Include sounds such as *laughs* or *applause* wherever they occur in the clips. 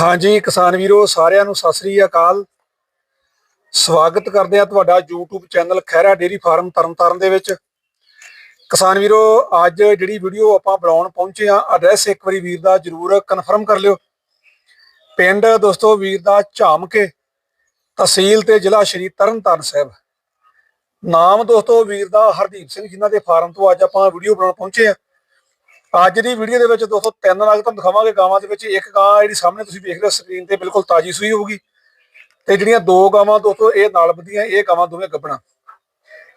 ਹਾਂਜੀ, ਕਿਸਾਨ ਵੀਰੋ, ਸਾਰਿਆਂ ਨੂੰ ਸਤਿ ਸ੍ਰੀ ਅਕਾਲ। ਸਵਾਗਤ ਕਰਦੇ ਆ ਤੁਹਾਡਾ YouTube channel Khaira dairy farm Tarn Taran ਦੇ ਵਿੱਚ। ਕਿਸਾਨ ਵੀਰੋ, ਅੱਜ ਜਿਹੜੀ ਵੀਡੀਓ ਆਪਾਂ ਬਣਾਉਣ ਪਹੁੰਚੇ ਆ ਐਡਰੈਸ ਇੱਕ ਵਾਰੀ ਵੀਰ ਦਾ ਜਰੂਰ ਕਨਫਰਮ ਕਰ ਲਿਓ। ਪਿੰਡ ਦੋਸਤੋ, ਵੀਰ ਦਾ ਝਾਮਕੇ, ਤਹਿਸੀਲ ਤੇ ਜ਼ਿਲ੍ਹਾ ਸ਼੍ਰੀ ਤਰਨਤਾਰਨ ਸਾਹਿਬ। ਨਾਮ ਦੋਸਤੋ, ਵੀਰ ਦਾ ਹਰਦੀਪ ਸਿੰਘ, ਜਿਨ੍ਹਾਂ ਦੇ ਫਾਰਮ ਤੋਂ ਅੱਜ ਆਪਾਂ ਵੀਡੀਓ ਬਣਾਉਣ ਪਹੁੰਚੇ ਆ ਅੱਜ ਦੀ ਵੀਡੀਓ ਦੇ ਵਿੱਚ ਦੋਸਤੋ ਤਿੰਨ ਨਾਗ ਤੁਹਾਨੂੰ ਦਿਖਾਵਾਂਗੇ ਗਾਵਾਂ ਦੇ ਵਿੱਚ। ਇੱਕ ਗਾਂ ਜਿਹੜੀ ਸਾਹਮਣੇ ਤੁਸੀਂ ਵੇਖ ਰਹੇ ਹੋ ਸਕਰੀਨ ਤੇ ਬਿਲਕੁਲ ਤਾਜੀ ਸੂਈ ਹੋਊਗੀ। ਤੇ ਜਿਹੜੀਆਂ ਦੋ ਗਾਵਾਂ ਦੋਸਤੋ, ਇਹ ਨਾਲ ਵਧੀਆਂ ਇਹ ਗਾਵਾਂ ਦੋਵੇਂ ਗੱਬਣਾ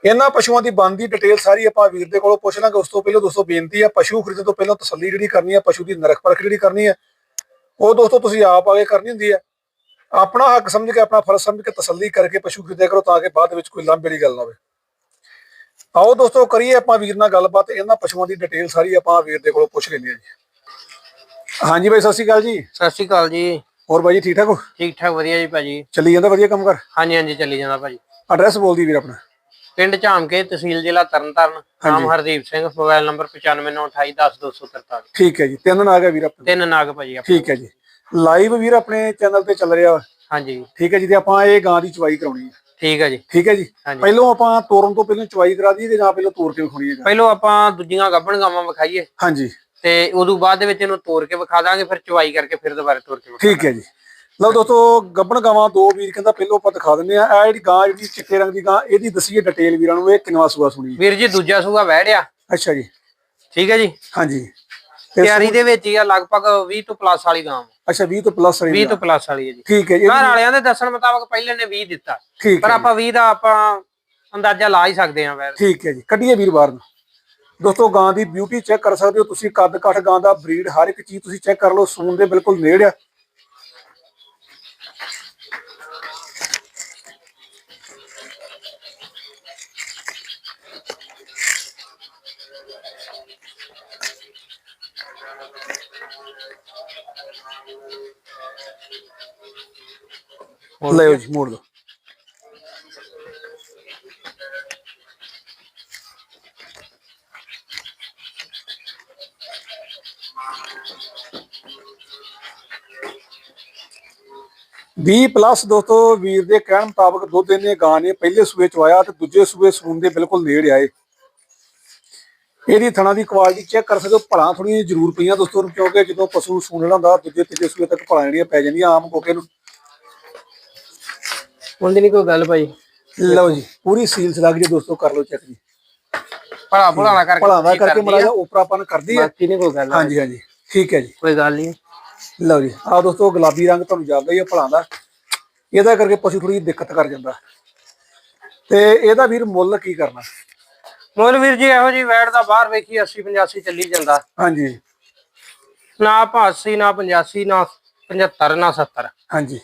ਇਹਨਾਂ ਪਸ਼ੂਆਂ ਦੀ ਬੰਦ ਡਿਟੇਲ ਸਾਰੀ ਆਪਾਂ ਵੀਰ ਦੇ ਕੋਲੋਂ ਪੁੱਛ ਲਾਂਗੇ। ਉਸ ਤੋਂ ਪਹਿਲਾਂ ਦੋਸਤੋ ਬੇਨਤੀ ਆ, ਪਸ਼ੂ ਖਰੀਦਣ ਤੋਂ ਪਹਿਲਾਂ ਤਸੱਲੀ ਜਿਹੜੀ ਕਰਨੀ ਆ, ਪਸ਼ੂ ਦੀ ਨਰਖ ਪਰਖ ਜਿਹੜੀ ਕਰਨੀ ਆ, ਉਹ ਦੋਸਤੋ ਤੁਸੀਂ ਆਪ ਆਗੇ ਕਰਨੀ ਹੁੰਦੀ ਆ। ਆਪਣਾ ਹੱਕ ਸਮਝ ਕੇ, ਆਪਣਾ ਫਰਜ਼ ਸਮਝ ਕੇ ਤਸੱਲੀ ਕਰਕੇ ਪਸ਼ੂ ਖਰੀਦਿਆ ਕਰੋ ਤਾਂ ਕਿ ਬਾਅਦ ਵਿੱਚ ਕੋਈ ਲਾਂਭੇ ਵਾਲੀ ਗੱਲ ਨਾ ਹੋਵੇ। ਆਓ ਦੋਸਤੋ ਕਰੀਏ ਆਪਾਂ ਵੀਰ ਨਾਲ ਗੱਲਬਾਤ ਇਹਨਾਂ ਪਸ਼ੂਆਂ ਦੀ ਡਿਟੇਲ ਸਾਰੀ ਆਪਾਂ ਵੀਰ ਦੇ ਕੋਲੋਂ ਪੁੱਛ ਲੈਂਦੇ ਹਾਂ ਜੀ। ਹਾਂਜੀ ਬਾਈ ਸਤਿ ਸ਼੍ਰੀ ਅਕਾਲ ਜੀ। ਸਤਿ ਸ਼੍ਰੀ ਅਕਾਲ ਜੀ। ਹੋਰ ਬਾਈ ਜੀ ਠੀਕ ਠਾਕ ਹੋ? ਠੀਕ ਠਾਕ ਵਧੀਆ ਜੀ ਭਾਜੀ। ਚੱਲੀ ਜਾਂਦਾ ਵਧੀਆ ਕੰਮ ਕਰ ਹਾਂਜੀ ਹਾਂਜੀ ਚੱਲੀ ਜਾਂਦਾ ਭਾਜੀ। ਐਡਰੈਸ ਬੋਲਦੀ ਵੀਰ ਆਪਣਾ। ਪਿੰਡ ਝਾਮਕੇ ਤਹਿਸੀਲ ਜ਼ਿਲ੍ਹਾ ਤਰਨਤਾਰਨ ਨਾਮ ਹਰਦੀਪ ਸਿੰਘ ਮੋਬਾਈਲ ਨੰਬਰ 9598210243 ਠੀਕ ਹੈ ਜੀ ਤਿੰਨ ਨਾਗ ਹੈ ਵੀਰ ਆਪਣੇ। ਤਿੰਨ ਨਾਗ ਭਾਜੀ ਆਪਣੇ। ਠੀਕ ਹੈ ਜੀ। ਲਾਈਵ ਵੀਰ ਆਪਣੇ ਚੈਨਲ ਤੇ ਚੱਲ ਰਿਹਾ। ਹਾਂਜੀ। ਠੀਕ ਹੈ ਜੀ ਤੇ ਆਪਾਂ ਇਹ ਗਾਂ ਦੀ ਚਵਾਈ ਕਰਾਉਣੀ ਹੈ। ਠੀਕ ਹੈ ਜੀ। ਠੀਕ ਹੈ ਜੀ। ਪਹਿਲੋਂ ਆਪਾਂ ਤੋਰਨ ਤੋਂ ਪਹਿਲਾਂ ਚਵਾਈ ਕਰਾ ਦਈਏ ਜਾਂ ਪਹਿਲਾਂ ਤੋਰ ਕੇ ਵਿਖਾਉਣੀ ਹੈ? ਪਹਿਲੋਂ ਆਪਾਂ ਦੂਜੀਆਂ ਗੱਭਣ ਗਾਵਾਂ ਵਿਖਾਈਏ। ਹਾਂਜੀ। ਤੇ ਉਦੋਂ ਬਾਅਦ ਦੇ ਵਿੱਚ ਇਹਨੂੰ ਤੋੜ ਕੇ ਵਿਖਾ ਦਾਂਗੇ ਫਿਰ ਚੁਆਈ ਕਰਕੇ ਫਿਰ ਦੁਬਾਰਾ ਤੋੜ ਕੇ ਵਿਖਾ ਠੀਕ ਹੈ ਜੀ। ਲਓ ਦੋਸਤੋ ਗੱਬਣ ਗਾਵਾਂ ਦੋ ਵੀਰ ਕਹਿੰਦਾ ਪਹਿਲੋਂ ਆਪਾਂ ਦਿਖਾ ਦਿੰਦੇ ਆ ਇਹ ਜਿਹੜੀ ਗਾਂ ਜਿਹੜੀ ਚਿੱਟੇ ਰੰਗ ਦੀ ਗਾਂ ਇਹਦੀ ਦਸੀਏ ਡਿਟੇਲ ਵੀਰਾਂ ਨੂੰ ਇਹ ਕਿੰਨਵਾ ਸੂਆ ਸੁਣੀ ਵੀਰ ਜੀ ਦੂਜਾ ਸੂਆ ਵਹਿੜਿਆ ਅੱਛਾ ਜੀ। ਠੀਕ ਹੈ ਜੀ। ਹਾਂਜੀ। ਤਿਆਰੀ ਦੇ ਵਿੱਚ ਹੀ ਆ ਲਗਭਗ 20 ਤੋਂ ਪਲੱਸ ਵਾਲੀ ਗਾਂ। ਅੱਛਾ 20 ਤੋਂ ਪਲੱਸ 20 ਤੋਂ ਪਲੱਸ ਵਾਲੀ ਹੈ ਜੀ। ਠੀਕ ਹੈ ਜੀ। ਘਰ ਵਾਲਿਆਂ ਦੇ ਦੱਸਣ ਮੁਤਾਬਕ ਪਹਿਲੇ ਨੇ 20 ਦਿੱਤਾ। ਪਰ ਆਪਾਂ 20 ਦਾ ਆਪਾਂ ਅੰਦਾਜ਼ਾ ਲਾ ਹੀ ਸਕਦੇ ਹਾਂ ਵੈਰ ਠੀਕ ਹੈ ਜੀ। ਕੱਢੀਏ ਵੀਰ ਬਾਹਰ ਨੂੰ। ਦੋਸਤੋ ਗਾਂ ਦੀ ਬਿਊਟੀ ਚੈੱਕ ਕਰ ਸਕਦੇ ਹੋ ਤੁਸੀਂ। ਕੱਦ ਕਾਠ ਗਾਂ ਦਾ ਬਰੀਡ ਹਰ ਇੱਕ ਚੀਜ਼ ਤੁਸੀਂ ਚੈੱਕ ਕਰ ਲਓ। ਸੂਨ ਦੇ ਬਿਲਕੁਲ ਨੇੜ ਆ। ਲਓ ਜੀ ਮੋੜ ਲਓ ਵੀਹ ਪਲੱਸ ਦੋਸਤੋ ਵੀਰ ਦੇ ਕਹਿਣ ਮੁਤਾਬਕ ਦੁੱਧ ਇਹਨੇ ਗਾਂ ਨੇ ਪਹਿਲੇ ਸੂਏ ਚ ਆਇਆ ਤੇ ਦੂਜੇ ਸੂਏ ਸੂਨ ਦੇ ਬਿਲਕੁਲ ਨੇੜ ਆਏ। ਇਹਦੀ ਥਣਾ ਦੀ ਕੁਆਲਿਟੀ ਚੈੱਕ ਕਰ ਸਕਦੇ ਹੋ ਭਲਾਂ ਥੋੜੀਆਂ ਜ਼ਰੂਰ ਪਈਆਂ ਦੋਸਤੋ ਕਿਉਂਕਿ ਜਦੋਂ ਪਸ਼ੂ ਸੂਣ ਵਾਲਾ ਹੁੰਦਾ ਦੂਜੇ ਤੀਜੇ ਸੂਏ ਤੱਕ ਭਲਾਂ ਜਿਹੜੀਆਂ ਪੈ ਜਾਂਦੀਆਂ ਆਮ ਕੋਕੇ ਨੂੰ ਹੁੰਦੀ ਨਹੀਂ ਕੋਈ ਗੱਲ ਭਾਈ? ਲਓ ਜੀ ਪੂਰੀ ਸੀਲ ਸਲਾਗ ਜੀ ਦੋਸਤੋ ਕਰ ਲਓ ਚੈੱਕ ਜੀ। ਭਲਾ ਭੁਲਾਣਾ ਕਰਕੇ ਭਲਾਂ ਦਾ ਤੁਸੀਂ ਕਰਕੇ ਕਰਦੀ ਮੜਾ ਆ। ਜਾ ਉਪਰਾਪਨ ਕਰਦੀ ਹੈ ਬਾਕੀ ਨਹੀਂ ਕੋਈ ਗੱਲ ਹਾਂਜੀ ਹਾਂਜੀ ਠੀਕ ਹੈ ਜੀ। ਕੋਈ ਗੱਲ ਨਹੀਂ। ਲਓ ਜੀ ਆਹ ਦੋਸਤੋ ਗੁਲਾਬੀ ਰੰਗ ਤੁਹਾਨੂੰ ਜਾਂਦਾ ਹੀ ਹੈ ਭਲਾਂ ਦਾ। ਇਹਦਾ ਕਰਕੇ ਪਸ਼ੂ ਥੋੜੀ ਦਿੱਕਤ ਕਰ ਜਾਂਦਾ। ਤੇ ਇਹਦਾ ਵੀਰ ਮੁੱਲ ਕੀ ਕਰਨਾ? ਮੁੱਲ ਵੀਰ ਜੀ ਇਹੋ ਜੀ ਵੈਟ ਦਾ ਬਾਹਰ ਵੇਖੀ 80 85 ਚੱਲੀ ਜਾਂਦਾ। ਹਾਂਜੀ। ਨਾ ਆਪਾਂ 80 ਨਾ 85 ਨਾ 75 ਨਾ 70 ਹਾਂਜੀ।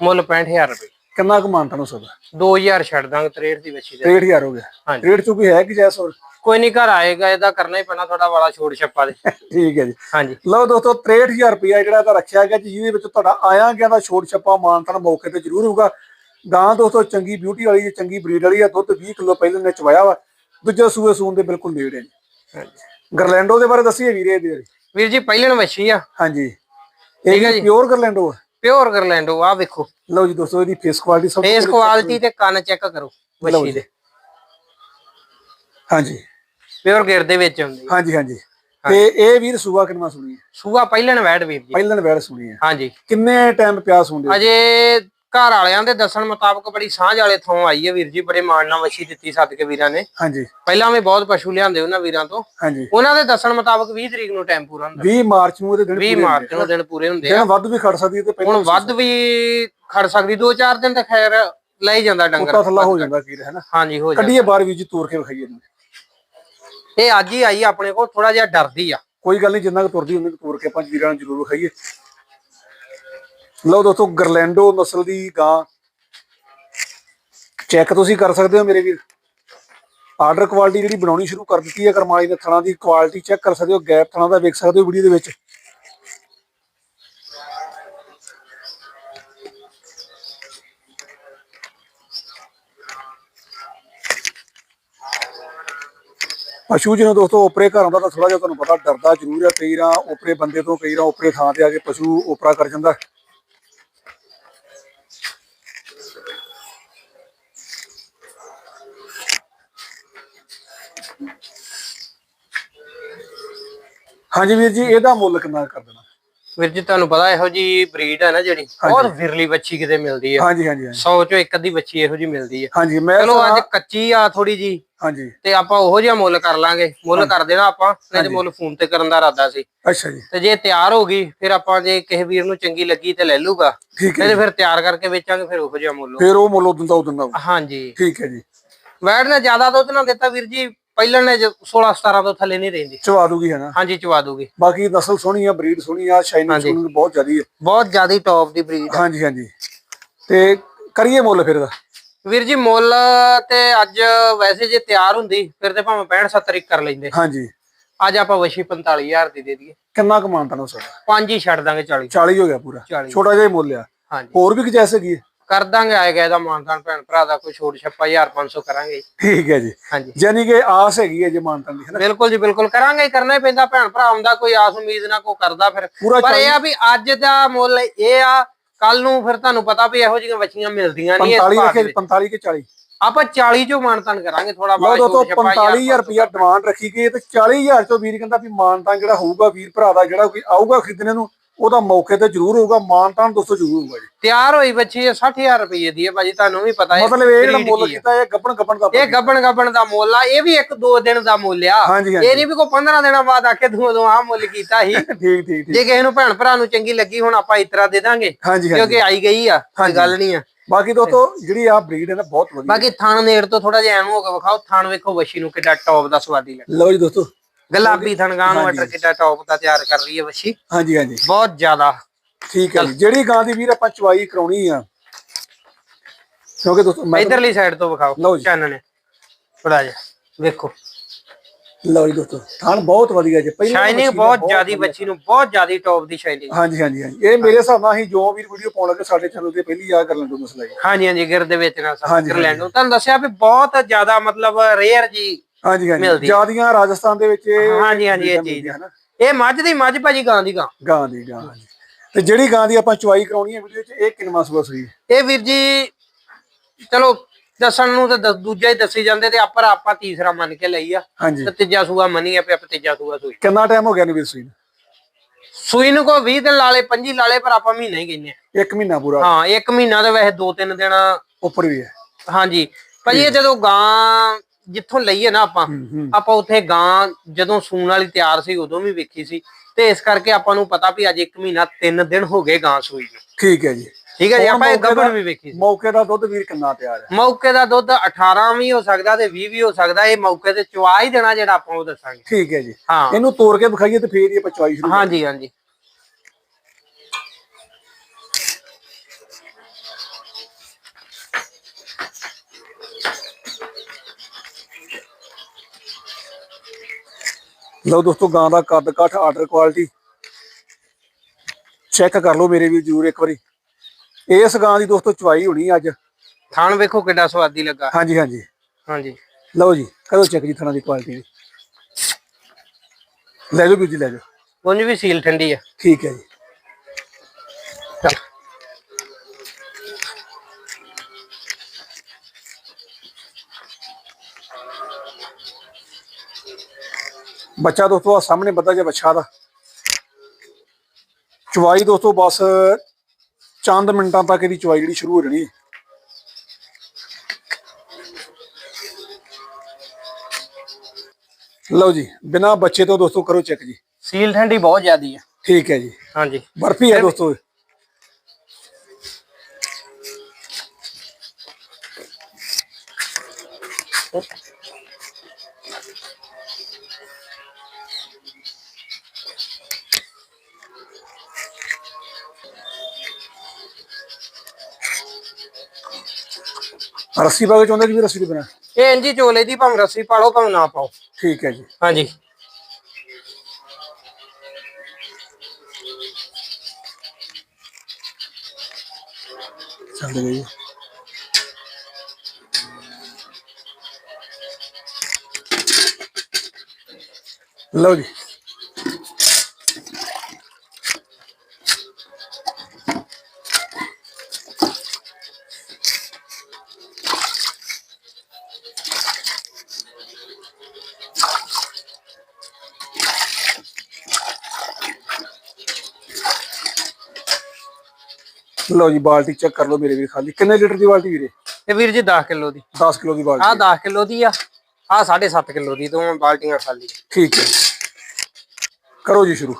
ਮੁੱਲ 65000 ਰੁਪਏ। ਕਿੰਨਾ ਕੁ ਮਾਨਤਾ ਨੂੰ ਸਦਾ? 2000 ਛੱਡ ਦਾਂਗੇ 63 ਦੀ ਵੱਛੀ ਦੇ 63000 ਹੋ ਗਿਆ। ਹਾਂਜੀ। ਰੇਟ ਚ ਕੋਈ ਹੈ ਕਿ ਜੈਸ ਹੋਰ? ਕੋਈ ਨਹੀਂ ਘਰ ਆਏਗਾ ਇਹਦਾ ਕਰਨਾ ਹੀ ਪੈਣਾ ਤੁਹਾਡਾ ਵਾਲਾ ਛੋੜ ਛੱਪਾ ਦੇ। *laughs* ਠੀਕ ਹੈ ਜੀ। ਹਾਂਜੀ। ਲਓ ਦੋਸਤੋ 63000 ਰੁਪਇਆ ਜਿਹੜਾ ਇਹਦਾ ਰੱਖਿਆ ਗਿਆ ਜੀ ਜਿਹਦੇ ਵਿੱਚ ਤੁਹਾਡਾ ਆਇਆ ਗਿਆ ਦਾ ਛੋਟ ਛੱਪਾ ਮਾਨਤਨ ਮੌਕੇ ਤੇ ਜ਼ਰੂਰ ਹੋਊਗਾ। ਗਾਂ ਦੋਸਤੋ ਚੰਗੀ ਬਿਊਟੀ ਵਾਲੀ ਹੈ ਚੰਗੀ ਬਰੀਡ ਵਾਲੀ ਹੈ ਦੁੱਧ 20 ਕਿਲੋ ਪਹਿਲੇ ਨੇ ਚਵਾਇਆ ਵਾ ਦੂਜੇ ਸੂਏ ਸੂਨ ਦੇ ਬਿਲਕੁਲ ਨੇੜੇ ਹੈ ਜੀ ਗਰਲੈਂਡੋ ਦੇ ਬਾਰੇ ਦੱਸੀਏ ਵੀਰੇ ਇਹਦੇ। ਵੀਰ ਜੀ ਪਹਿਲਣ ਵੱਛੀ ਆ। ਹਾਂਜੀ। ਠੀਕ ਹੈ ਇਹ ਜੀ। ਪਿਓਰ ਗਰਲੈਂਡੋ ਹੈ ਪਿਓਰ ਗਰਲੈਂਡੋ ਆ ਵੇਖੋ। ਲਓ ਜੀ ਦੋਸਤੋ ਇਹਦੀ ਫੇਸ ਕੁਆਲਿਟੀ ਸਭ ਫੇਸ ਕੁਆਲਿਟੀ ਤੇ ਕੰਨ ਚੈੱਕ ਕਰੋ ਜੀ। ਦੇ। ਹਾਂਜੀ। ਪਿਓਰ ਗਿਰ ਦੇ ਵਿੱਚ ਹੁੰਦੀ। ਹਾਂਜੀ ਹਾਂਜੀ। ਤੇ ਇਹ ਵੀਰ ਸੂਆ ਕਿੰਨਾ ਸੁਣੀ ਹੈ? ਸੂਆ ਪਹਿਲਣ ਵੈਟ ਵੀਰ ਜੀ। ਪਹਿਲਾਂ ਵੈੜ ਸੁਣੀ ਹੈ। ਹਾਂਜੀ। ਕਿੰਨੇ ਟਾਈਮ ਪਿਆ ਸੁਣਦੇ ਅਜੇ ਘਰ ਵਾਲਿਆਂ ਦੇ ਦੱਸਣ ਮੁਤਾਬਕ ਬੜੀ ਸਾਂਝ ਵਾਲੇ ਥੋਂ ਆਈ ਹੈ ਵੀਰ ਜੀ ਬੜੇ ਮਾਣ ਨਾਲ ਵਛੀ ਦਿੱਤੀ ਸੱਦ ਕੇ ਵੀਰਾਂ ਨੇ। ਹਾਂਜੀ। ਪਹਿਲਾਂ ਵੀ ਬਹੁਤ ਪਸ਼ੂ ਲਿਆਂਦੇ ਉਹਨਾਂ ਵੀਰਾਂ ਤੋਂ। ਹਾਂਜੀ। ਉਹਨਾਂ ਦੇ ਦੱਸਣ ਮੁਤਾਬਕ 20 ਤਰੀਕ ਨੂੰ ਟਾਈਮ ਪੂਰਾ ਹੁੰਦਾ 20 ਮਾਰਚ ਨੂੰ ਇਹਦੇ ਦਿਨ 20 ਪੂਰੇ ਮਾਰਚ ਨੂੰ ਦਿਨ ਪੂਰੇ ਹੁੰਦੇ ਆ। ਵੱਧ ਵੀ ਖੜ ਸਕਦੀ ਤੇ ਹੁਣ ਵੱਧ ਵੀ ਖੜ ਸਕਦੀ 2-4 ਦਿਨ ਤਾਂ ਖੈਰ ਲੈ ਹੀ ਜਾਂਦਾ ਡੰਗਰ। ਥੱਲਾ ਹੋ ਜਾਂਦਾ ਕੀ ਹੈ ਨਾ? ਹਾਂਜੀ ਹੋ ਜਾਂਦਾ। ਕੱਢੀਏ ਬਾਹਰ ਵੀ ਜੀ ਤੋਰ ਕੇ ਵਿਖਾਈਏ ਇਹ ਅੱਜ ਹੀ ਆਈ ਆਪਣੇ ਕੋਲ ਥੋੜਾ ਜਿਹਾ ਡਰਦੀ ਆ। ਕੋਈ ਗੱਲ ਨਹੀਂ ਜਿੰਨਾ ਕੁ ਤੁਰਦੀ ਉਹਨੇ ਤੋਰ ਕੇ ਆਪਾਂ ਵੀਰਾਂ ਨੂੰ ਜ਼ਰੂਰ ਵਿਖਾਈਏ। ਲਓ ਦੋਸਤੋ ਗਰਲੈਂਡੋ ਨਸਲ ਦੀ ਗਾਂ। ਚੈੱਕ ਤੁਸੀਂ ਕਰ ਸਕਦੇ ਹੋ ਮੇਰੇ ਵੀਰ। ਆਰਡਰ ਕੁਆਲਿਟੀ ਜਿਹੜੀ ਬਣਾਉਣੀ ਸ਼ੁਰੂ ਕਰ ਦਿੱਤੀ ਹੈ ਕਰਮਾਲੀ ਦੇ ਥਣਾ ਦੀ। ਕੁਆਲਿਟੀ ਚੈੱਕ ਕਰ ਸਕਦੇ ਹੋ ਗੈਪ ਥਣਾ ਦਾ ਵੇਖ ਸਕਦੇ ਹੋ ਵੀਡੀਓ ਦੇ ਵਿੱਚ। ਪਸ਼ੂ ਜਿਹਨੂੰ ਦੋਸਤੋ, ਓਪਰੇ ਘਰ ਆਉਂਦਾ ਤਾਂ ਥੋੜਾ ਜਿਹਾ ਤੁਹਾਨੂੰ ਪਤਾ ਡਰਦਾ ਜ਼ਰੂਰ ਹੈ ਕਈ ਰਾਂ ਓਪਰੇ ਬੰਦੇ ਤੋਂ ਕਈ ਰਾਂ ਓਪਰੇ ਥਾਂ ਤੇ ਆ ਕੇ ਪਸ਼ੂ ਓਪਰਾ ਕਰ ਜਾਂਦਾ। ਹਾਂਜੀ ਵੀਰ ਜੀ ਇਹਦਾ ਮੁੱਲ ਕਿੰਨਾ ਕਰ ਦੇਣਾ? ਵੀਰ ਜੀ ਤੁਹਾਨੂੰ ਪਤਾ ਇਹੋ ਜੀ ਬਰੀਡ ਹੈ ਨਾ ਜਿਹੜੀ ਬਹੁਤ ਵਿਰਲੀ ਬੱਚੀ ਕਿਤੇ ਮਿਲਦੀ ਹੈ ਹਾਂਜੀ ਹਾਂਜੀ ਹਾਂਜੀ। 100 ਚੋਂ ਇੱਕ ਅੱਧੀ ਬੱਚੀ ਇਹੋ ਜੀ ਮਿਲਦੀ ਹੈ ਹਾਂਜੀ ਮੈਂ ਚਲੋ ਅੱਜ ਕੱਚੀ ਆ ਥੋੜੀ ਜੀ ਹਾਂਜੀ। ਤੇ ਆਪਾਂ ਉਹੋ ਜਿਹਾ ਮੁੱਲ ਕਰ ਲਾਂਗੇ। ਮੁੱਲ ਕਰ ਦੇਣਾ ਆਪਾਂ ਨਹੀਂ ਤੇ ਮੁੱਲ ਫੋਨ ਤੇ ਕਰਨ ਦਾ ਇਰਾਦਾ ਸੀ। ਅੱਛਾ ਜੀ। ਤੇ ਜੇ ਤਿਆਰ ਹੋ ਗਈ ਫਿਰ ਆਪਾਂ ਜੇ ਕਿਸੇ ਵੀਰ ਨੂੰ ਚੰਗੀ ਲੱਗੀ ਤੇ ਲੈ ਲੂਗਾ। ਨਹੀਂ ਤੇ ਫਿਰ ਤਿਆਰ ਕਰਕੇ ਵੇਚਾਂਗੇ ਫਿਰ ਉਹੋ ਜਿਹਾ ਮੁੱਲ। ਫਿਰ ਉਹ ਮੁੱਲ ਉਦੋਂ ਦਾ ਉਦੋਂ ਦਾ। ਹਾਂਜੀ। ਠੀਕ ਹੈ ਜੀ। ਵੈਟ ਨੇ ਜ਼ਿਆਦਾ ਦੁੱਧ ਨਾ ਦਿੱਤਾ ਵੀਰ ਜੀ ਪਹਿਲਾਂ ਨੇ 16 17 ਤੋਂ ਥੱਲੇ ਨਹੀਂ ਰਹਿੰਦੀ। ਚਵਾ ਦੂਗੀ ਹੈ ਨਾ? ਹਾਂਜੀ ਚਵਾ ਦੂਗੀ। ਬਾਕੀ ਨਸਲ ਸੋਹਣੀ ਆ ਬਰੀਡ ਸੋਹਣੀ ਆ ਸ਼ਾਈਨਿੰਗ ਸੋਹਣੀ ਬਹੁਤ ਜ਼ਿਆਦੀ ਹੈ ਬਹੁਤ ਜ਼ਿਆਦਾ ਟੌਪ ਦੀ ਬਰੀਡ ਹਾਂਜੀ ਹਾਂਜੀ। ਤੇ ਕਰੀਏ ਮੁੱਲ ਫਿਰ ਦਾ ਵੀਰ ਜੀ ਮੁੱਲ ਤੇ ਅੱਜ ਵੈਸੇ ਜੇ ਤਿਆਰ ਹੁੰਦੀ ਫਿਰ ਤੇ ਭਾਵੇਂ 65 70 ਇੱਕ ਕਰ ਲੈਂਦੇ। ਹਾਂਜੀ। ਅੱਜ ਆਪਾਂ ਵਸ਼ੀ 45000 ਦੀ ਦੇ ਦਈਏ। ਕਿੰਨਾ ਕੁ ਮਾਨਤਾ ਨੂੰ ਸਾਡਾ ਪੰਜ ਹੀ ਛੱਡ ਦਾਂਗੇ 40 40 ਹੋ ਗਿਆ ਪੂਰਾ। 40 ਛੋਟਾ ਜਿਹਾ ਹੀ ਮੁੱਲ ਆ। ਹੋਰ ਵੀ ਕਿਜੈਸ ਹੈਗੀ ਹੈ ਕਰ ਦਾਂਗੇ ਆਏ ਗਏ ਦਾ ਮਾਨਤਾਨ ਭੈਣ ਭਰਾ ਦਾ ਕੋਈ ਛੋਟ ਛੱਪਾ 1500 ਕਰਾਂਗੇ ਠੀਕ ਹੈ ਜੀ। ਹਾਂਜੀ। ਯਾਨੀ ਕਿ ਆਸ ਹੈਗੀ ਹੈ ਜੇ ਮਾਨਤਾ ਦੀ ਹੈ ਨਾ? ਬਿਲਕੁਲ ਜੀ ਬਿਲਕੁਲ ਕਰਾਂਗੇ ਹੀ ਕਰਨਾ ਹੀ ਪੈਂਦਾ ਭੈਣ ਭਰਾ ਆਉਂਦਾ ਕੋਈ ਆਸ ਉਮੀਦ ਨਾ ਕੋ ਕਰਦਾ ਫਿਰ। ਪੂਰਾ ਪਰ ਇਹ ਆ ਵੀ ਅੱਜ ਦਾ ਮੁੱਲ ਇਹ ਆ ਕੱਲ ਨੂੰ ਫਿਰ ਤੁਹਾਨੂੰ ਪਤਾ ਵੀ ਇਹੋ ਜਿਹੀਆਂ ਬੱਚੀਆਂ ਮਿਲਦੀਆਂ ਨਹੀਂ ਇਸ 45 ਭਾਅ ਦੇ ਕੇ ਵਿੱਚ। 45 ਕੇ 40 ਆਪਾਂ 40 ਚੋਂ ਮਾਨਤਾਨ ਕਰਾਂਗੇ ਥੋੜਾ ਲਓ ਦੋਸਤੋ 45000 ਰੁਪਇਆ ਡਿਮਾਂਡ ਰੱਖੀ ਗਈ ਤੇ 40000 ਤੋਂ ਵੀਰ ਕਹਿੰਦਾ ਵੀ ਮਾਨਤਾ ਜਿਹੜਾ ਹੋਊਗਾ ਵੀਰ ਭਰਾ ਦਾ ਜਿਹੜਾ ਕੋਈ ਆਊਗਾ ਖਰੀਦਣੇ ਨੂੰ ਉਹਦਾ ਮੌਕੇ ਤੇ ਜ਼ਰੂਰ ਹੋਊਗਾ ਮਾਨਤਾਨ ਦੋਸਤੋ ਜ਼ਰੂਰ ਹੋਊਗਾ ਜੀ। ਤਿਆਰ ਹੋਈ ਬੱਚੀ ਇਹ 60000 ਰੁਪਏ ਦੀ ਹੈ ਭਾਜੀ ਤੁਹਾਨੂੰ ਵੀ ਪਤਾ ਹੈ ਮਤਲਬ ਇਹ ਜਿਹੜਾ ਮੁੱਲ। ਕੀਤਾ ਇਹ ਗੱਪਣ ਗੱਪਣ ਦਾ ਇਹ ਗੱਬਣ ਗੱਬਣ ਦਾ ਮੁੱਲ ਆ ਇਹ ਵੀ ਇੱਕ ਦੋ ਦਿਨ ਦਾ ਮੁੱਲ ਆ। ਇਹ ਨਹੀਂ ਵੀ ਕੋਈ 15 ਦਿਨਾਂ ਬਾਅਦ ਆ ਕੇ ਤੂੰ ਉਦੋਂ ਆ ਮੁੱਲ ਕੀਤਾ ਸੀ। *laughs* ਠੀਕ ਠੀਕ ਠੀਕ। ਜੇ ਕਿਸੇ ਨੂੰ ਭੈਣ ਭਰਾ ਨੂੰ ਚੰਗੀ ਲੱਗੀ ਹੁਣ ਆਪਾਂ ਇਤਰਾ ਦੇ ਦਾਂਗੇ ਕਿਉਂਕਿ ਆਈ ਗਈ ਆ ਕੋਈ ਗੱਲ ਨਹੀਂ ਆ। ਬਾਕੀ ਦੋਸਤੋ ਜਿਹੜੀ ਆ ਬਰੀਡ ਹੈ ਨਾ ਬਹੁਤ ਵਧੀਆ ਬਾਕੀ ਥਣ ਨੇੜ ਤੋਂ ਥੋੜਾ ਜਿਹਾ ਐਨੂੰ ਹੋ ਕੇ ਵਿਖਾਓ ਥਣ ਵੇਖੋ ਵਸ਼ੀ ਨੂੰ ਕਿੱਡਾ ਟੌਪ ਦਾ ਸਵਾਦੀ ਲੱਗ ਲਓ ਜੀ ਦੋਸਤੋ ਗੁਲਾਬੀ ਥਣਗਾਂ ਨੂੰ ਅਟਰ ਕਿੱਡਾ ਟੌਪ ਦਾ ਤਿਆਰ ਕਰ ਰਹੀ ਹੈ ਵਸ਼ੀ ਹਾਂਜੀ ਹਾਂਜੀ। ਬਹੁਤ ਜ਼ਿਆਦਾ। ਠੀਕ ਹੈ ਜੀ। ਜਿਹੜੀ ਗਾਂ ਦੀ ਵੀਰ ਆਪਾਂ ਚਵਾਈ ਕਰਾਉਣੀ ਆ ਕਿਉਂਕਿ ਦੋਸਤੋ ਮੈਂ ਇਧਰਲੀ ਸਾਈਡ ਤੋਂ ਵਿਖਾਓ। ਚਾਨਣੇ ਥੋੜਾ ਜਿਹਾ ਵੇਖੋ। ਲਓ ਜੀ ਦੋਸਤੋ ਥਾਣ ਬਹੁਤ ਵਧੀਆ ਜੀ। ਪਹਿਲਾਂ ਸ਼ਾਈਨਿੰਗ ਬਹੁਤ। ਜ਼ਿਆਦੀ ਬੱਚੀ ਨੂੰ ਬਹੁਤ ਜ਼ਿਆਦੀ ਟੌਪ ਦੀ ਸ਼ਾਈਨਿੰਗ ਹਾਂਜੀ ਹਾਂਜੀ ਹਾਂਜੀ। ਇਹ ਮੇਰੇ ਹਿਸਾਬ ਨਾਲ ਹੀ ਜੋ ਵੀਰ ਵੀਡੀਓ ਪਾਉਣ ਲੱਗੇ ਸਾਡੇ ਚੈਨਲ ਤੇ ਪਹਿਲੀ ਆ ਕਰ ਲੈਂਦੋ ਮਸਲਾ ਜੀ। ਹਾਂਜੀ ਹਾਂਜੀ ਗਿਰ ਦੇ ਵਿੱਚ ਨਾ ਹਾਂਜੀ, ਸਬਸਕ੍ਰਾਈਬ ਲੈਣ ਨੂੰ ਤੁਹਾਨੂੰ ਦੱਸਿਆ ਵੀ ਬਹੁਤ ਜ਼ਿਆਦਾ ਮਤਲਬ ਰੇਅਰ ਜੀ ਹਾਂਜੀ ਹਾਂਜੀ। ਮਿਲਦੀ। ਜਿਆਦੀਆਂ ਰਾਜਸਥਾਨ ਦੇ ਵਿੱਚ ਇਹ ਹਾਂਜੀ, ਹਾਂਜੀ, ਇਹ ਚੀਜ਼ਾਂ ਚੀਜ਼ ਮਿਲਦੀਆਂ, ਹਨਾ? ਇਹ ਮੱਝ ਦੀ ਮੱਝ ਭਾਜੀ ਗਾਂ ਦੀ ਗਾਂ। ਗਾਂ ਦੀ ਗਾਂ ਹਾਂਜੀ ਤੇ ਜਿਹੜੀ ਗਾਂ ਦੀ ਆਪਾਂ ਚਵਾਈ ਕਰਾਉਣੀ ਹੈ ਵੀਡੀਓ 'ਚ ਇਹ ਕਿੰਨਵਾਂ ਸੂਆ ਸੂਈ ਹੈ? ਇਹ ਵੀਰ ਜੀ ਚਲੋ ਦੱਸਣ ਨੂੰ ਤਾਂ ਦਸ- ਦੂਜਾ ਹੀ ਦੱਸੀ ਜਾਂਦੇ ਤੇ ਆਪਾਂ ਆਪਾਂ ਤੀਸਰਾ ਮੰਨ ਕੇ ਲਈ ਆ। ਹਾਂਜੀ। ਤੇ ਤੀਜਾ ਸੂਆ ਮੰਨੀਏ ਪਿਆ ਤੀਜਾ ਸੂਆ ਸੂਈ। ਕਿੰਨਾ ਟਾਈਮ ਹੋ ਗਿਆ ਨੇ ਵੀਰ ਸੂਈ ਨੂੰ? ਸੂਈ ਨੂੰ ਕੋ 20 ਦਿਨ ਲਾਲੇ 25 ਲਾਲੇ ਪਰ ਆਪਾਂ ਮਹੀਨਾ ਹੀ ਕਹਿੰਦੇ ਆ ਇੱਕ ਮਹੀਨਾ ਪੂਰਾ? ਹਾਂ ਇੱਕ ਮਹੀਨਾ ਤੇ ਵੈਸੇ ਦੋ ਤਿੰਨ ਦਿਨ ਉੱਪਰ ਵੀ ਹੈ। ਹਾਂਜੀ। ਭਾਜੀ ਇਹ ਜਦੋਂ ਗਾਂ ਜਿੱਥੋਂ ਲਈਏ ਨਾ ਆਪਾਂ ਹੂੰ ਹੂੰ। ਆਪਾਂ ਉੱਥੇ ਗਾਂ ਜਦੋਂ ਸੂਣ ਵਾਲੀ ਤਿਆਰ ਸੀ ਉਦੋਂ ਵੀ ਵੇਖੀ ਸੀ। ਤੇ ਇਸ ਕਰਕੇ ਆਪਾਂ ਨੂੰ ਪਤਾ ਵੀ ਅੱਜ ਇੱਕ ਮਹੀਨਾ ਤਿੰਨ ਦਿਨ ਹੋ ਗਏ ਗਾਂ ਸੂਈ ਨੂੰ। ਠੀਕ ਹੈ ਜੀ। ਠੀਕ ਹੈ ਜੀ ਆਪਾਂ ਇਹ ਗੱਭਣ ਵੀ ਵੇਖੀ ਸੀ। ਮੌਕੇ ਦਾ ਦੁੱਧ ਵੀਰ ਕਿੰਨਾ ਤਿਆਰ ਹੈ? ਮੌਕੇ ਦਾ ਦੁੱਧ 18 ਵੀ ਹੋ ਸਕਦਾ ਤੇ 20 ਵੀ ਹੋ ਸਕਦਾ ਇਹ ਮੌਕੇ ਤੇ ਚਵਾ ਹੀ ਦੇਣਾ ਜਿਹੜਾ ਆਪਾਂ ਉਹ ਦੱਸਾਂਗੇ। ਠੀਕ ਹੈ ਜੀ। ਹਾਂ। ਇਹਨੂੰ ਤੋੜ ਕੇ ਵਿਖਾਈਏ ਤੇ ਫੇਰ ਹੀ ਆਪਾਂ ਸ਼ੁਰੂ ਹਾਂਜੀ ਹਾਂਜੀ ਲਓ ਦੋਸਤੋ ਗਾਂ ਦਾ ਕੱਦ ਕਾਠ ਆਰਡਰ ਕੁਆਲਿਟੀ ਚੈੱਕ ਕਰ ਲਓ ਮੇਰੇ ਵੀ ਜਰੂਰ ਇੱਕ ਵਾਰੀ। ਇਸ ਗਾਂ ਦੀ ਦੋਸਤੋ ਚਵਾਈ ਹੋਣੀ ਅੱਜ। ਥਾਣ ਵੇਖੋ ਕਿੱਡਾ ਸਵਾਦੀ ਲੱਗਾ। ਹਾਂਜੀ ਹਾਂਜੀ। ਹਾਂਜੀ। ਲਓ ਜੀ ਕਰੋ ਚੈੱਕ ਜੀ ਥਣਾ ਦੀ ਕੁਆਲਿਟੀ ਦੀ। ਲੈ ਜਾਓ ਵੀਰ ਜੀ ਲੈ ਜਾਓ। ਉਂਝ ਵੀ ਸੀਲ ਠੰਡੀ ਆ। ਠੀਕ ਹੈ ਜੀ। ਬੱਚਾ ਦੋਸਤੋ ਆ ਸਾਹਮਣੇ ਬੱਦਾ ਜਿਹਾ ਬੱਚਾ ਦਾ। ਚਵਾਈ ਦੋਸਤੋ ਬਸ ਚੰਦ ਮਿੰਟਾਂ ਤੱਕ ਇਹਦੀ ਚਵਾਈ ਜਿਹੜੀ ਸ਼ੁਰੂ ਹੋ ਜਾਣੀ। ਹੈ ਲਓ ਜੀ ਬਿਨਾ ਬੱਚੇ ਤੋਂ ਦੋਸਤੋ ਕਰੋ ਚੈੱਕ ਜੀ। ਸੀਲ ਠੰਡੀ ਬਹੁਤ ਜ਼ਿਆਦੀ ਆ। ਠੀਕ ਹੈ ਜੀ। ਹਾਂਜੀ। ਬਰਫੀ ਹੈ ਦੋਸਤੋ। ਰੱਸੀ ਪਾ ਕੇ ਚਾਹੁੰਦੇ ਜੀ ਵੀ ਰੱਸੀ ਤੋਂ ਬਿਨਾ? ਇਹ ਇੰਜੀ ਚੋਲੇ ਦੀ ਭਾਵੇਂ ਰੱਸੀ ਪਾਲੋ ਭਾਵੇਂ ਨਾ ਪਾਓ। ਠੀਕ ਹੈ ਜੀ। ਹਾਂਜੀ। ਚੱਲ ਗਈ। ਲਓ ਜੀ। ਲਓ ਜੀ ਬਾਲਟੀ ਚੈੱਕ ਕਰ ਲਓ ਮੇਰੇ ਵੀਰ ਖਾਲੀ। ਕਿੰਨੇ ਲੀਟਰ ਦੀ ਬਾਲਟੀ ਵੀਰੇ? ਇਹ ਵੀਰ ਜੀ 10 ਕਿਲੋ ਦੀ। 10 ਕਿਲੋ ਦੀ ਬਾਲਟੀ। ਆਹ 10 ਕਿਲੋ ਦੀ ਆ। ਆਹ 7.5 ਕਿਲੋ ਦੀ ਦੋਵਾਂ ਬਾਲਟੀਆਂ ਖਾਲੀ। ਠੀਕ ਹੈ। ਕਰੋ ਜੀ ਸ਼ੁਰੂ।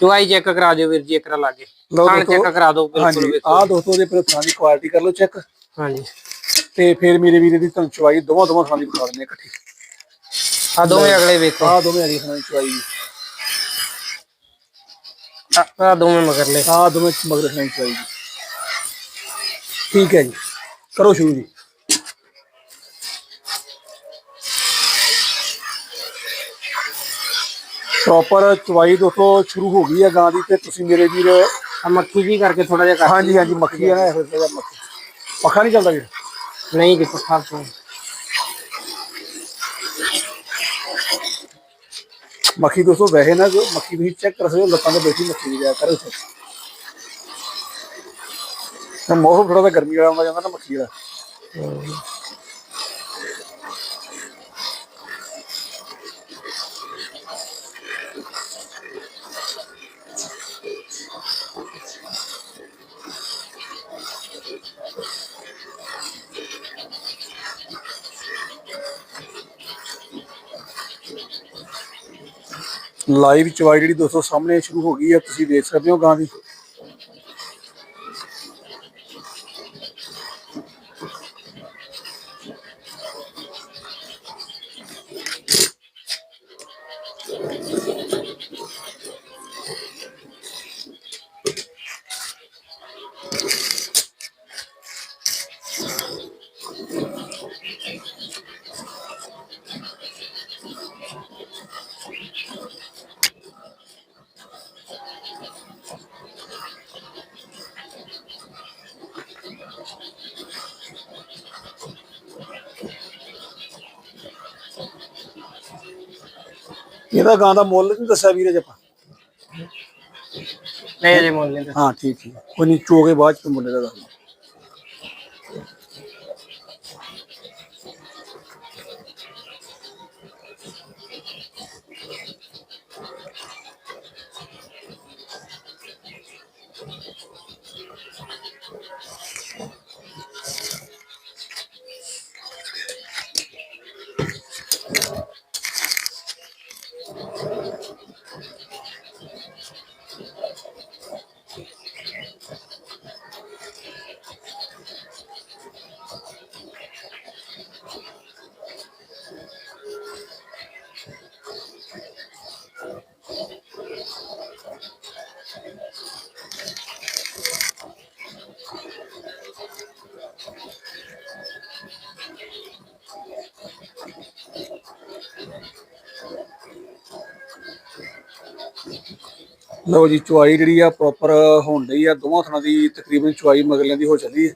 ਚੁਆਈ ਚੈੱਕ ਕਰਾ ਦਿਓ ਵੀਰ ਜੀ ਇੱਕ ਲਾਗੇ। ਲਓ ਖਾਣ ਦੋਸਤੋ, ਚੈੱਕ ਕਰਾ ਦਿਓ ਬਿਲਕੁਲ ਆਹ ਦੋਸਤੋ ਦੇ ਪਰ ਥਾਂ ਦੀ ਕੁਆਲਿਟੀ ਕਰ ਲਓ ਚੈੱਕ ਹਾਂਜੀ। ਤੇ ਫਿਰ ਮੇਰੇ ਵੀਰੇ ਦੀ ਤੁਹਾਨੂੰ ਚਵਾਈ ਦੋਵਾਂ ਦੋਵਾਂ ਥਾਂ ਦੀ ਦਿੰਦੇ ਇਕੱਠੀ। ਆ ਦੋਵੇਂ ਅਗਲੇ ਵੇਖੋ। ਆਹ ਦੋਵੇਂ ਅਗਲੀ ਥਾਂ ਦੀ ਚਵਾਈ ਜੀ ਆ ਦੋਵੇਂ ਮਗਰਲੇ ਆਹ ਦੋਵੇਂ ਮਗਰ ਥਾਂ ਦੀ ਚਵਾਈ ਜੀ ਠੀਕ ਹੈ ਜੀ ਕਰੋ ਸ਼ੁਰੂ ਜੀ ਪ੍ਰੋਪਰ ਚਵਾਈ ਦੋਸਤੋ ਸ਼ੁਰੂ ਹੋ ਗਈ ਹੈ ਗਾਂ ਦੀ ਤੇ ਤੁਸੀਂ ਮੇਰੇ ਵੀਰ ਆ ਮੱਖੀ ਜੀ ਕਰਕੇ ਥੋੜਾ ਜਿਹਾ ਕਰ ਹਾਂਜੀ ਹਾਂਜੀ ਮੱਖੀ ਹੈ ਨਾ ਇਹੋ ਜਿਹਾ ਮੱਖੀ ਪੱਖਾ ਨਹੀਂ ਚੱਲਦਾ ਵੀਰ ਨਹੀਂ ਜੀ ਪੱਖਾ ਤੋਂ ਮੱਖੀ ਦੋਸਤੋ, ਵੈਸੇ ਨਾ ਮੱਖੀ ਤੁਸੀਂ ਚੈੱਕ ਕਰ ਸਕਦੇ ਹੋ, ਲੱਤਾਂ ਤੇ ਬੈਠੀ ਮੱਖੀ ਦੀ ਜਾ ਕਰੋ ਚੈੱਕ ਤਾਂ ਮੌਸਮ ਥੋੜਾ ਜਿਹਾ ਗਰਮੀ ਵਾਲਾ ਹੁੰਦਾ ਜਾਂਦਾ ਨਾ ਮੱਖੀ ਵਾਲਾ ਲਾਈਵ ਚਵਾਈ ਜਿਹੜੀ ਦੋਸਤੋ ਸਾਹਮਣੇ ਸ਼ੁਰੂ ਹੋ ਗਈ ਹੈ ਤੁਸੀਂ ਦੇਖ ਸਕਦੇ ਹੋ ਗਾਂ ਦੀ। ਇਹਦਾ ਗਾਂ ਦਾ ਮੁੱਲ ਨਹੀਂ ਦੱਸਿਆ ਵੀਰੇ ਜੀ ਆਪਾਂ। ਨਹੀਂ ਅਜੇ ਮੁੱਲ ਨਹੀਂ ਹਾਂ ਠੀਕ ਠੀਕ। ਕੋਈ ਨਹੀਂ ਚੋਗੇ ਬਾਅਦ ਚ ਮੁੱਲ ਦਾ ਦੱਸ ਲਓ ਜੀ, ਚੁਆਈ ਜਿਹੜੀ ਆ ਪ੍ਰੋਪਰ ਹੋਣ ਲਈ ਆ। ਦੋਵਾਂ ਥਾਂ ਦੀ ਤਕਰੀਬਨ ਚੁਆਈ ਮਗਲਿਆਂ ਦੀ ਹੋ ਚੱਲੀ ਹੈ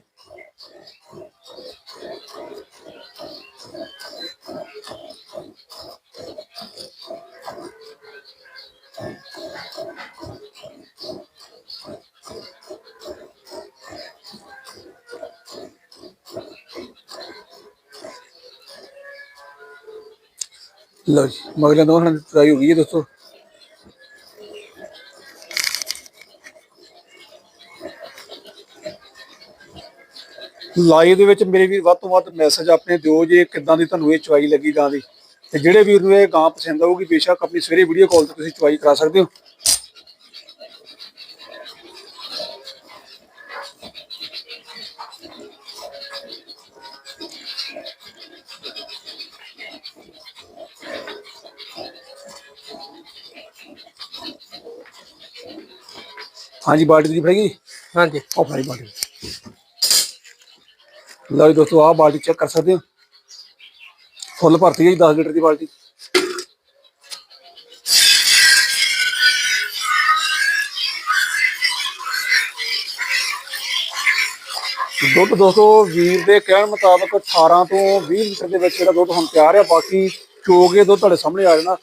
ਲਓ ਜੀ ਮਗਲਿਆਂ ਦੋਵਾਂ ਥਾਂ ਦੀ ਚੁਆਈ ਹੋ ਗਈ ਹੈ ਦੋਸਤੋ। ਲਾਈਵ ਦੇ ਵਿੱਚ ਮੇਰੇ ਵੀਰ ਵੱਧ ਤੋਂ ਵੱਧ ਮੈਸੇਜ ਆਪਣੇ ਦਿਓ ਜੇ ਕਿੱਦਾਂ ਦੀ ਤੁਹਾਨੂੰ ਇਹ ਚੁਆਈ ਲੱਗੀ ਗਾਂ ਦੀ। ਤੇ ਜਿਹੜੇ ਵੀਰ ਨੂੰ ਇਹ ਗਾਂ ਪਸੰਦ ਆਊਗੀ ਬੇਸ਼ੱਕ ਆਪਣੀ ਸਵੇਰੇ ਵੀਡੀਓ ਕਾਲ ਤੇ ਤੁਸੀਂ ਚੁਆਈ ਕਰਾ ਸਕਦੇ ਹੋ। ਹਾਂਜੀ ਬਾਲਟੀ ਦੀ ਫੜੇਗੀ ਹਾਂਜੀ। ਉਹ ਫੜੀ ਬਾਲਟੀ ਲਓ ਜੀ ਦੋਸਤੋ, ਆਹ ਬਾਲਟੀ ਚੈੱਕ ਕਰ ਸਕਦੇ ਹੋ? ਫੁੱਲ ਭਰਤੀ ਹੈ ਜੀ 10 ਲੀਟਰ ਦੀ ਬਾਲਟੀ। ਦੁੱਧ ਦੋਸਤੋ, ਵੀਰ ਦੇ ਕਹਿਣ ਮੁਤਾਬਕ 18 ਤੋਂ 20 ਲੀਟਰ ਦੇ ਵਿੱਚ ਜਿਹੜਾ ਦੁੱਧ ਹੁਣ ਤਿਆਰ ਹੈ, ਬਾਕੀ ਚੋਗੇ ਦੁੱਧ ਤੁਹਾਡੇ ਸਾਹਮਣੇ ਆ ਜਾਣਾ।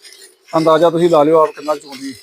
ਅੰਦਾਜ਼ਾ ਤੁਸੀਂ ਲਾ ਲਿਓ ਆਪ ਕਿੰਨਾ ਚੋਂਦੀ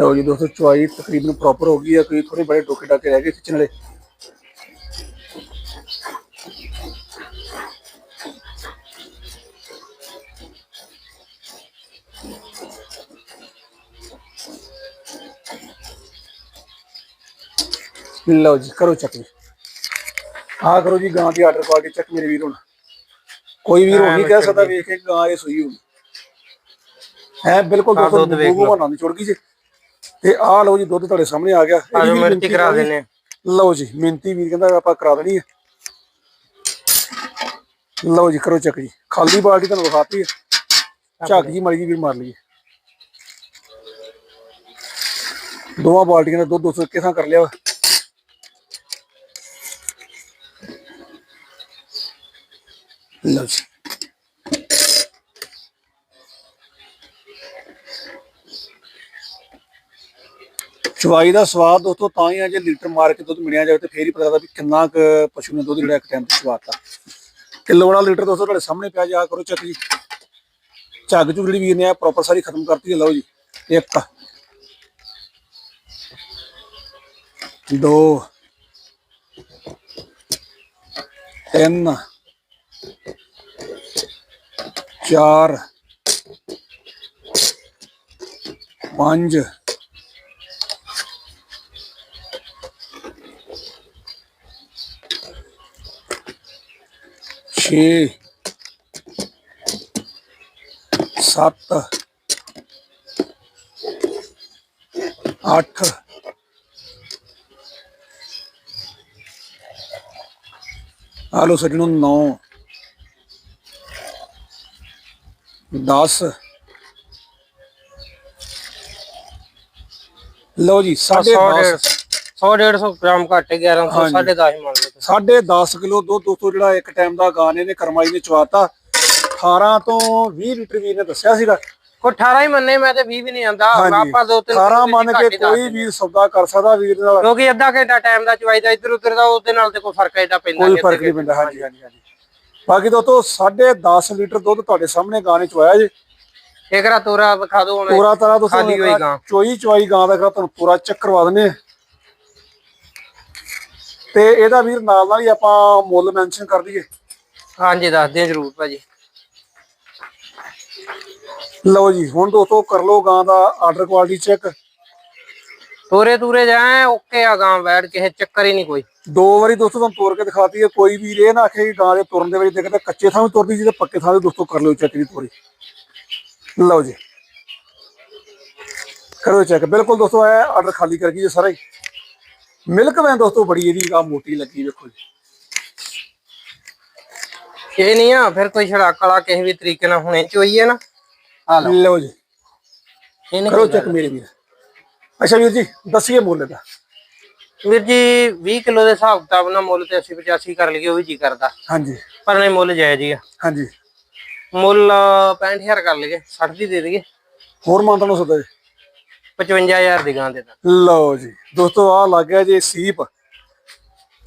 ਲਓ ਜੀ ਦੋਸਤੋ ਚੁਆਈ ਤਕਰੀਬਨ ਪ੍ਰੋਪਰ ਹੋ ਗਈ ਹੈ ਕੋਈ ਥੋੜੇ ਬੜੇ ਡੋਕੇ ਡਾਕੇ ਰਹਿ ਗਏ ਖਿੱਚਣ ਵਾਲੇ। ਲਓ ਜੀ ਕਰੋ ਚੱਕ ਜੀ। ਆ ਕਰੋ ਜੀ ਗਾਂ ਦੀ ਆਰਡਰ ਕੁਆਲਿਟੀ ਚੱਕ ਮੇਰੇ ਵੀਰ ਹੁਣ। ਕੋਈ ਵੀਰ ਉਹ ਨਹੀਂ ਕਹਿ ਸਕਦਾ ਵੇਖ ਕੇ ਗਾਂ ਇਹ ਸੂਈ ਹੋਊਗੀ। ਹੈ ਬਿਲਕੁਲ ਦੋਸਤੋ ਬੂਬੂ ਬਣਾ ਦੀ ਚੁੜ ਗਈ ਜੀ ਤੇ ਆਹ ਲਓ ਜੀ ਦੁੱਧ ਤੁਹਾਡੇ ਸਾਹਮਣੇ ਆ ਗਿਆ। ਆਜੋ ਮਿਣਤੀ ਕਰਾ। ਦਿੰਨੇ ਆ। ਲਓ ਜੀ ਮਿੰਤੀ ਵੀਰ ਕਹਿੰਦਾ ਆਪਾਂ ਕਰਾ ਦੇਣੀ ਹੈ ਲਓ ਜੀ ਕਰੋ ਚੱਕ ਜੀ। ਖਾਲੀ ਬਾਲਟੀ ਤੁਹਾਨੂੰ ਵਿਖਾਤੀ ਹੈ ਝੱਗ ਜੀ ਮੜੀ ਜੀ ਵੀਰ ਮਾਰ ਲਈਏ। ਦੋਵਾਂ ਬਾਲਟੀਆਂ ਦਾ ਦੁੱਧ ਦੋਸਤੋ ਕਿਥਾਂ ਕਰ ਲਿਆ ਵਾ? ਲਓ ਜੀ। ਚਵਾਈ ਦਾ ਸਵਾਦ ਦੋਸਤੋ ਤਾਂ ਹੀ ਆ, ਜੇ ਲੀਟਰ ਮਾਰ ਕੇ ਦੁੱਧ ਮਿਲਿਆ ਜਾਵੇ ਤੇ ਫੇਰ ਹੀ ਪਤਾ ਲੱਗਦਾ ਵੀ ਕਿੰਨਾ ਕੁ ਪਸ਼ੂ ਨੇ ਦੁੱਧ ਜਿਹੜਾ ਇੱਕ ਟਾਈਮ ਤੇ ਚਵਾਤਾ। ਕਿਲੋ ਵਾਲਾ ਲੀਟਰ ਦੋਸਤੋ ਤੁਹਾਡੇ ਸਾਹਮਣੇ ਪਿਆ ਜਾ ਕਰੋ ਚੱਕ ਜੀ। ਝੱਗ ਝੁਗ ਜਿਹੜੀ ਵੀਰ ਨੇ ਆ ਪ੍ਰੋਪਰ ਸਾਰੀ ਖਤਮ ਕਰਤੀ ਹੈ ਲਓ ਜੀ, ਇੱਕ। ਦੋ। ਤਿੰਨ। ਚਾਰ। ਪੰਜ। ਛੇ ਸੱਤ ਅੱਠ ਆਲੋ ਸੱਜਣੋ 9 10 ਲਓ ਜੀ 100 10.5 100 150 ਗ੍ਰਾਮ ਘੱਟ 1100 ਹਾਂਜੀ। 10.5 ਮੰਨ ਲਓ ਤੁਸੀਂ। ਸਾਢੇ 10 ਕਿਲੋ ਦੁੱਧ ਦੋਸਤੋ ਜਿਹੜਾ ਇੱਕ ਟਾਈਮ ਦਾ ਗਾਣੇ ਨੇ ਕਰਮਾਈ ਨੇ ਚਵਾਤਾ 18 ਤੋਂ 20 ਲੀਟਰ ਵੀਰ ਨੇ ਦੱਸਿਆ ਸੀਗਾ। ਕੋਈ 18 ਹੀ ਮੰਨੇ ਮੈਂ ਤੇ 20 ਵੀ ਨਹੀਂ ਆਂਦਾ। ਆਪਾਂ ਦੋ ਤਿੰਨ 18 ਕਿਲੋ ਮੰਨ ਕੇ ਕੋਈ ਵੀਰ ਸੌਦਾ ਕਰ ਸਕਦਾ ਵੀਰ ਨਾਲ। ਕਿਉਂਕਿ ਅੱਧਾ ਘੰਟਾ ਟਾਈਮ ਦਾ ਚਵਾਈ ਦਾ ਇੱਧਰ ਉੱਧਰ ਦਾ ਉਹਦੇ ਨਾਲ ਤੇ ਕੋਈ ਫ਼ਰਕ ਐਡਾ ਪੈਂਦਾ ਕੋਈ ਫ਼ਰਕ ਨਹੀਂ ਪੈਂਦਾ। ਹਾਂਜੀ ਹਾਂਜੀ ਹਾਂਜੀ। ਬਾਕੀ ਦੋਸਤੋ 10.5 ਲੀਟਰ ਦੁੱਧ ਤੁਹਾਡੇ ਸਾਹਮਣੇ ਗਾਣੇ ਚਵਾਇਆ ਜੇ। ਇਕਰਾ ਤੋਰਾ ਵਿਖਾ ਦੋ ਹੁਣ। ਖਾਲੀ ਹੋਈ ਗਾਂ। ਚੋਈ ਚਵਾਈ ਗਾਂ ਦਾ ਤੁਹਾਨੂੰ ਪੂਰਾ ਚੱਕਰਵਾ ਆ ਤੇ ਇਹਦਾ ਵੀਰ ਨਾਲ ਨਾਲ ਹੀ ਆਪਾਂ ਮੁੱਲ ਮੈਂਸ਼ਨ ਕਰ ਦਈਏ ਹਾਂਜੀ ਦੱਸਦੇ ਆ ਜਰੂਰ ਭਾਜੀ। ਲਓ ਜੀ ਹੁਣ ਦੋਸਤੋ ਕਰ ਲਓ ਗਾਂ ਦਾ ਆਰਡਰ ਕੁਆਲਿਟੀ ਚੈੱਕ ਤੋਰੇ ਤੂਰੇ ਜਾਏ ਓਕੇ ਆ ਗਾਂ ਬੈਠ ਕਿਸੇ ਚੱਕਰ ਹੀ ਨਹੀਂ ਕੋਈ। ਦੋ ਵਾਰੀ ਦੋਸਤੋ ਤੁਹਾਨੂੰ ਤੋੜ ਕੇ ਦਿਖਾਤੀ ਹੈ ਕੋਈ ਵੀਰ ਇਹ ਨਾ ਆਖੇ ਕਿ ਗਾਂ ਦੇ ਤੁਰਨ ਦੇ ਵਿੱਚ ਦੇਖਦਾ ਕੱਚੇ ਥਾਂ ਵੀ ਤੁਰਦੀ ਤੇ ਪੱਕੇ ਥਾਂ ਵੀ ਦੋਸਤੋ ਕਰ ਲਿਓ ਚੈੱਕ ਦੀ ਤੋਰੀ। ਲਓ ਜੀ। ਕਰੋ ਚੈੱਕ ਬਿਲਕੁਲ ਦੋਸਤੋ ਇਹ ਆਰਡਰ ਖਾਲੀ ਕਰ ਗਈ ਜੇ ਸਾਰਾ। ਹੀ ਮਿਲਕ ਵੈਨ ਦੋਸਤੋ ਬੜੀ ਇਹਦੀ ਆ ਮੋਟੀ ਲੱਗੀ ਵੇਖੋ ਜੀ। ਇਹ ਨਹੀਂ ਆ ਫਿਰ ਕੋਈ ਛੜਾ ਕਲਾ ਕਿਸੇ ਵੀ ਤਰੀਕੇ ਨਾਲ ਹੁਣੇ ਚੋਈਏ ਨਾ। ਆ ਲਓ। ਲਓ ਜੀ। ਇਹ ਨਹੀਂ ਕਰੋ ਚੈੱਕ ਮੇਰੇ ਵੀਰ। ਅੱਛਾ ਵੀਰ ਜੀ ਦੱਸੀਏ ਮੁੱਲ ਦਾ ਵੀਰ ਜੀ 20 ਕਿਲੋ ਦੇ ਹਿਸਾਬ ਕਿਤਾਬ ਨਾਲ ਮੁੱਲ ਤੇ 80 85 ਕਰ ਲਈਏ ਉਹ ਵੀ ਜੀ ਕਰਦਾ। ਹਾਂਜੀ। ਪਰ ਨਹੀਂ ਮੁੱਲ ਜਾਇਜ਼ ਹੀ ਆ। ਹਾਂਜੀ। ਮੁੱਲ 65000 ਕਰ ਲਈਏ 60 ਦੀ ਦੇ ਦਈਏ। ਹੋਰ ਮਾਨਤਾ ਨੂੰ ਸਦਾ ਜੀ। 55000 ਦੀ ਗਾਂ ਦੇ ਦਾਂ ਲਓ ਜੀ ਦੋਸਤੋ ਆ ਲੱਗ ਗਿਆ ਜੀ ਸੀਪ।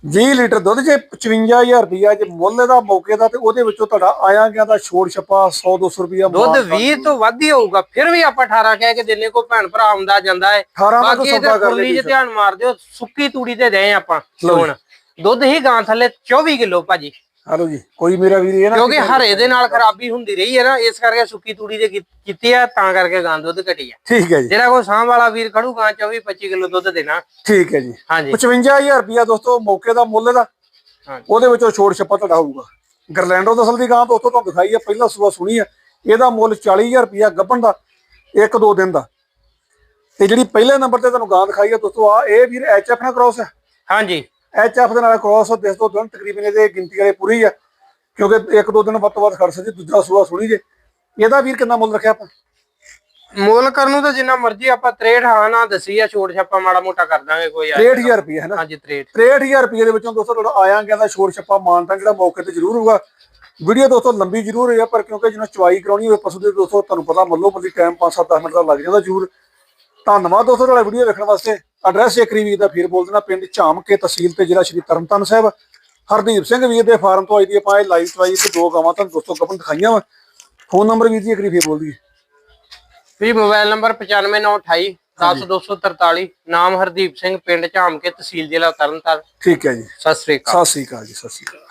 20 ਲੀਟਰ ਦੁੱਧ ਜੇ 55000 ਰੁਪਇਆ ਜੇ ਮੁੱਲ ਦਾ ਮੌਕੇ ਦਾ ਤੇ ਉਹਦੇ ਵਿੱਚੋਂ ਤੁਹਾਡਾ ਆਇਆ ਗਿਆ ਦਾ ਛੋੜ ਛੱਪਾ 100 200 ਰੁਪਇਆ ਦੁੱਧ 20 ਤੋਂ ਵੱਧ ਹੀ ਹੋਊਗਾ ਫਿਰ ਵੀ ਆਪਾਂ 18 ਕਹਿ ਕੇ ਦਿੰਨੇ ਕੋ ਭੈਣ ਭਰਾ ਆਉਂਦਾ ਜਾਂਦਾ ਹੈ। 18 ਦਾ ਬਾਕੀ ਇਹਦੇ ਕਰ ਕੁੱਲੀ ਲਈ ਜੇ। ਧਿਆਨ ਮਾਰ ਦਿਓ ਸੁੱਕੀ ਤੂੜੀ ਤੇ ਦੇ ਆਪਾਂ ਹੁਣ। ਦੁੱਧ ਹੀ ਗਾਂ ਥੱਲੇ 24 ਕਿਲੋ ਭਾਜੀ। ਹਲੋ ਜੀ ਕੋਈ ਮੇਰਾ ਵੀਰ ਇਹ ਨਾ ਕਿਉਂਕਿ ਹਰੇ ਦੇ ਨਾਲ ਖਰਾਬੀ ਹੁੰਦੀ ਰਹੀ ਹੈ ਨਾ ਇਸ ਕਰਕੇ ਸੁੱਕੀ ਤੂੜੀ ਦੇ ਕੀਤੀ ਆ ਤਾਂ ਕਰਕੇ ਗਾਂ ਦੁੱਧ ਘਟੀ ਆ। ਠੀਕ ਹੈ ਜੀ। ਜਿਹੜਾ ਕੋਈ ਸਾਂਭ ਵਾਲਾ ਵੀਰ ਖੜੂ ਗਾਂ 24 25 ਕਿਲੋ ਦੁੱਧ ਦੇਣਾ। ਠੀਕ ਹੈ ਜੀ। ਹਾਂਜੀ। 55000 ਰੁਪਇਆ ਦੋਸਤੋ ਮੌਕੇ ਦਾ ਮੁੱਲ ਦਾ। ਉਹਦੇ ਵਿੱਚੋਂ ਛੋੜ ਛੱਪਾ ਤੁਹਾਡਾ ਹੋਊਗਾ। ਗਰਲੈਂਡੋ ਦਸਲ ਦੀ ਗਾਂ ਦੋਸਤੋ ਤੁਹਾਨੂੰ ਦਿਖਾਈ ਹੈ ਪਹਿਲਾਂ ਸੂਆ ਸੁਣੀ ਹੈ ਇਹਦਾ ਮੁੱਲ 40000 ਰੁਪਇਆ ਗੱਭਣ ਦਾ ਇੱਕ ਦੋ ਦਿਨ ਦਾ। ਤੇ ਜਿਹੜੀ ਪਹਿਲੇ ਨੰਬਰ ਤੇ ਤੁਹਾਨੂੰ ਗਾਂ ਦਿਖਾਈ ਹੈ ਦੋਸਤੋ ਆ ਇਹ ਵੀਰ ਐਚਐਫ ਨਾਲ ਕ੍ਰੋਸ ਹੈ ਹਾਂਜੀ। ਐਚਐਫ ਦੇ ਨਾਲ ਕ੍ਰੋਸ ਦਿਸ ਤੋਂ ਦਿਨ ਤਕਰੀਬਨ ਇਹਦੇ ਗਿਣਤੀ ਵਾਲੇ ਪੂਰੀ ਆ ਕਿਉਂਕਿ ਇੱਕ ਦੋ ਦਿਨ ਵੱਧ ਤੋਂ ਵੱਧ ਖੜ ਸਕਦੀ ਦੂਜਾ ਸੂਆ ਸੁਣੀ ਜੇ। ਇਹਦਾ ਵੀਰ ਕਿੰਨਾ ਮੁੱਲ ਰੱਖਿਆ ਆਪਾਂ? ਮੁੱਲ ਕਰਨ ਨੂੰ ਤਾਂ ਜਿੰਨਾ ਮਰਜ਼ੀ ਆਪਾਂ 63 ਹਾਂ ਨਾ ਦਸੀ ਆ ਛੋਟ ਛਾਪਾ ਮਾੜਾ ਮੋਟਾ ਕਰ ਦਾਂਗੇ ਕੋਈ ਆ 63000 ਰੁਪਏ ਹੈ ਨਾ ਹਾਂਜੀ 63 63000 ਰੁਪਏ ਦੇ ਵਿੱਚੋਂ ਦੋਸਤੋ ਤੁਹਾਡਾ ਆਇਆ ਗਿਆ ਦਾ ਛੱਪਾ ਮਾਨਤਾ ਜਿਹੜਾ ਮੌਕੇ ਤੇ ਜ਼ਰੂਰ ਹੋਊਗਾ। ਵੀਡੀਓ ਦੋਸਤੋ ਲੰਬੀ ਜ਼ਰੂਰ ਹੋਈ ਆ ਪਰ ਕਿਉਂਕਿ ਜਿਹਨੂੰ ਚਵਾਈ ਕਰਾਉਣੀ ਹੋਵੇ ਪਸ਼ੂ ਦੇ ਦੋਸਤੋ ਤੁਹਾਨੂੰ ਪਤਾ ਮੱਲੋ ਮੱਲੀ ਟਾਈਮ 5-7 ਮਿੰਟ ਦਾ ਲੱਗ ਜਾਂਦਾ ਜ਼ਰੂਰ। ਧੰਨਵਾਦ ਦੋਸਤੋ ਤੁਹਾਡਾ ਵੀਡੀਓ ਵੇਖਣ ਵਾਸਤੇ। ਐਡਰੈਸ ਇੱਕ ਵਾਰੀ ਦਾ ਫਿਰ ਬੋਲ ਦੇਣਾ ਪਿੰਡ ਝਾਮਕੇ ਤਹਿਸੀਲ ਤੇ ਜ਼ਿਲ੍ਹਾ ਸ਼੍ਰੀ ਤਰਨਤਾਰਨ ਸਾਹਿਬ। ਹਰਦੀਪ ਸਿੰਘ ਵੀਰ ਦੇ ਫਾਰਮ ਤੋਂ ਆਈ ਦੀ ਆਪਾਂ ਇਹ ਲਾਈਵ ਚਵਾਈ ਤੇ ਦੋ ਗਾਵਾਂ ਤੁਹਾਨੂੰ ਦੋਸਤੋ ਕਪਨ ਦਿਖਾਈਆਂ ਵਾ। ਫੋਨ ਨੰਬਰ ਵੀਰ ਜੀ ਇੱਕ ਵਾਰੀ ਫਿਰ ਬੋਲ ਦਈਏ। ਵੀ ਮੋਬਾਈਲ ਨੰਬਰ 95928 10243 ਨਾਮ ਹਰਦੀਪ ਸਿੰਘ ਪਿੰਡ ਝਾਮ ਕੇ ਤਹਿਸੀਲ ਜ਼ਿਲ੍ਹਾ ਤਰਨਤਾਰਨ। ਠੀਕ ਹੈ ਜੀ। ਸਤਿ ਸ੍ਰੀ ਅਕਾਲ। ਸਤਿ ਸ੍ਰੀ ਅਕਾਲ ਜੀ ਸਤਿ ਸ੍ਰੀ ਅਕਾਲ।